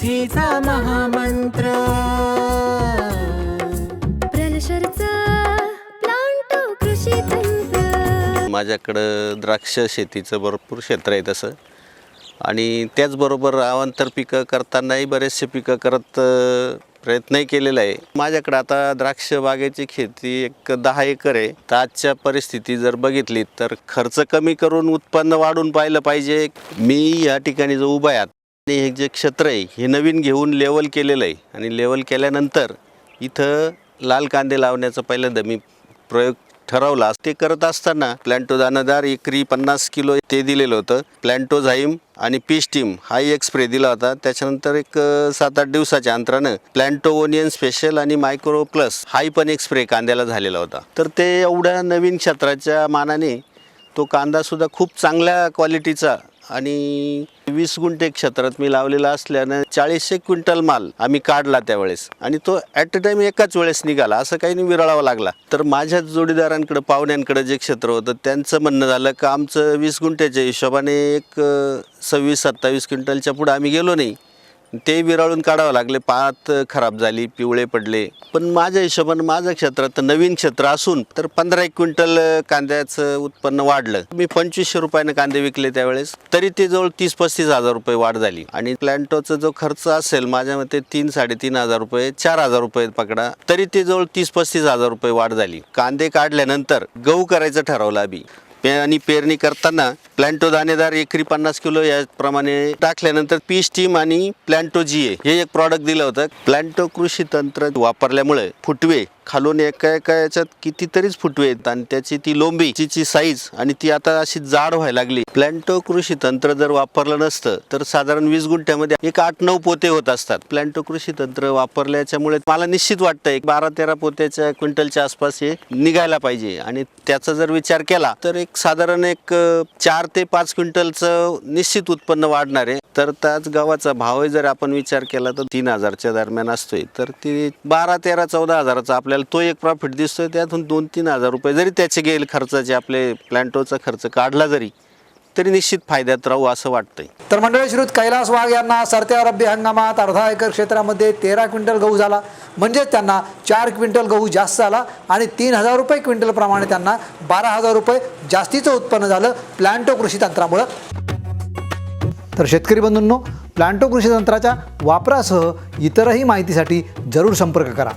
समृद्धीचा महामंत्र. प्रलशरचा प्लांटो कृषी तंत्र. माझ्याकडं द्राक्ष शेतीचं भरपूर क्षेत्र आहे तसं. आणि त्याचबरोबर अवांतर पिकं करतानाही बरेचसे पिकं करत प्रयत्नही केलेला आहे. माझ्याकडं आता द्राक्ष बागेची खेती एक दहा एकर आहे. तर आजच्या परिस्थिती जर बघितली तर खर्च कमी करून उत्पन्न वाढून पाहिलं पाहिजे. मी या ठिकाणी जो उभा आहे आणि हे जे क्षेत्र आहे हे नवीन घेऊन लेवल केलेलं आहे. आणि लेवल केल्यानंतर इथं लाल कांदे लावण्याचा पहिल्यांदा मी प्रयोग ठरवला. ते करत असताना प्लॅन्टो दानादार एकरी पन्नास किलो ते दिलेलं होतं. प्लॅन्टो झाईम आणि पीस हा एक स्प्रे दिला होता. त्याच्यानंतर एक सात आठ दिवसाच्या अंतरानं प्लॅन्टो ओनियन स्पेशल आणि मायक्रो प्लस हाही पण एक स्प्रे कांद्याला झालेला होता. तर ते एवढ्या नवीन क्षेत्राच्या मानाने तो कांदासुद्धा खूप चांगल्या क्वालिटीचा आणि वीस गुंठे क्षेत्रात मी लावलेला असल्यानं चाळीसशे क्विंटल माल आम्ही काढला त्यावेळेस. आणि तो ॲट अ टाईम एकाच वेळेस निघाला. असं काही नाही विरळावा लागला. तर माझ्या जोडीदारांकडं पाहुण्यांकडं जे क्षेत्र होतं त्यांचं म्हणणं झालं का आमचं वीस गुंठ्याच्या हिशोबाने एक सव्वीस सत्तावीस क्विंटलच्या पुढं आम्ही गेलो नाही. ते विरळून काढावं लागले. पात खराब झाली पिवळे पडले. पण माझ्या हिशोबानं माझं क्षेत्रात तर नवीन क्षेत्र असून तर पंधरा एक क्विंटल कांद्याचं उत्पन्न वाढलं. मी पंचवीसशे रुपयानं कांदे विकले त्यावेळेस. तरी ते जवळ तीस पस्तीस हजार रुपये वाढ झाली. आणि प्लॅन्टोचा जो खर्च असेल माझ्या मते तीन साडेतीन हजार रुपये चार हजार रुपये पकडा. तरी ते जवळ तीस पस्तीस हजार रुपये वाढ झाली. कांदे काढल्यानंतर गहू करायचं ठरवलं आम्ही. पे आणि पेरणी करताना प्लॅन्टो दाणेदार एकरी पन्नास किलो याप्रमाणे टाकल्यानंतर पी स्टीम आणि प्लॅन्टो जी ए हे एक प्रॉडक्ट दिलं होतं. प्लॅन्टो कृषी तंत्र वापरल्यामुळे फुटवे खालून एका एका याच्यात कितीतरीच फुटवे आहेत आणि त्याची ती लोंबी तिची साईज आणि ती आता अशी जाड व्हायला लागली. प्लॅन्टो कृषी तंत्र जर वापरलं नसतं तर साधारण वीस गुंठ्यामध्ये एक आठ नऊ पोते होत असतात. प्लॅन्टो कृषी तंत्र वापरल्याच्यामुळे मला निश्चित वाटतं एक बारा तेरा पोत्याच्या क्विंटलच्या आसपास हे निघायला पाहिजे. आणि त्याचा जर विचार केला तर एक साधारण एक चार ते पाच क्विंटलचं निश्चित उत्पन्न वाढणार आहे. तर त्याच गव्हाचा भावही जर आपण विचार केला तर तीन हजारच्या दरम्यान असतोय. तर ती बारा तेरा चौदा हजाराचा आपल्याला तो एक प्रॉफिट दिसतोय त्यातून दोन तीन हजार रुपये जरी त्याचे गेल खर्चाचे आपले प्लॅन्टोचा खर्च काढला जरी तरी निश्चित फायद्यात राहू असं वाटतंय. तर मंडळी श्रुत कैलास वाघ यांना सरत्या रब्बी हंगामात अर्धा एकर क्षेत्रामध्ये तेरा क्विंटल गहू झाला. म्हणजे त्यांना चार क्विंटल गहू जास्त झाला आणि तीन हजार रुपये क्विंटलप्रमाणे त्यांना बारा हजार रुपये जास्तीचं उत्पन्न झालं प्लॅन्टो कृषी तंत्रामुळं. तर शेतकरी बंधूंनो प्लॅन्टो कृषी तंत्राच्या वापरासह इतरही माहितीसाठी जरूर संपर्क करा.